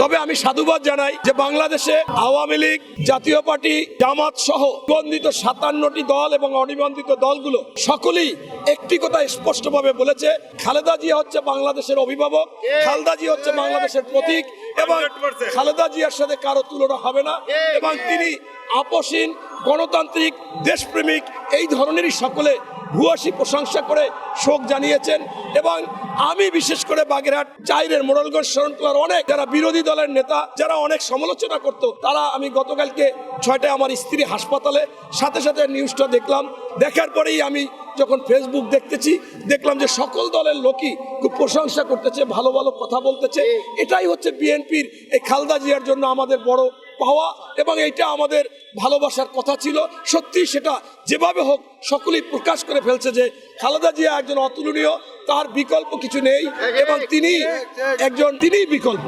তবে আমি সাধুবাদ জানাই যে বাংলাদেশে আওয়ামী লীগ জাতীয় পার্টি জামাত সহ নিবন্ধিত সাতান্নটি দল এবং অনিবন্ধিত দলগুলো সকলেই একটি কথা স্পষ্টভাবে বলেছে খালেদা জিয়া হচ্ছে বাংলাদেশের অভিভাবক খালেদা জিয়া হচ্ছে বাংলাদেশের প্রতীক এবং খালেদা জিয়ার সাথে কারও তুলনা হবে না এবং তিনি আপসীন গণতান্ত্রিক দেশপ্রেমিক এই ধরনেরই সকলে ভূয়সী প্রশংসা করে শোক জানিয়েছেন এবং আমি বিশেষ করে বাগেরহাট চাইরের মোড়লগঞ্জ শরণতলার অনেক যারা বিরোধী দলের নেতা, যারা অনেক সমালোচনা করত, তারা আমি গতকালকে ছয়টায় আমার স্ত্রী হাসপাতালে, সাথে সাথে নিউজটা দেখলাম। দেখার পরেই আমি যখন ফেসবুক দেখতেছি, দেখলাম যে সকল দলের লোকই খুব প্রশংসা করতেছে, ভালো ভালো কথা বলতেছে। এটাই হচ্ছে বিএনপির এই খালদা জিয়ার জন্য আমাদের বড় পাওয়া এবং এটা আমাদের ভালোবাসার কথা ছিল। সত্যি সেটা যেভাবে হোক সকলেই প্রকাশ করে ফেলছে যে খালেদা জিয়া একজন অতুলনীয় তার বিকল্প কিছু নেই এবং তিনি একজন তিনিই বিকল্প।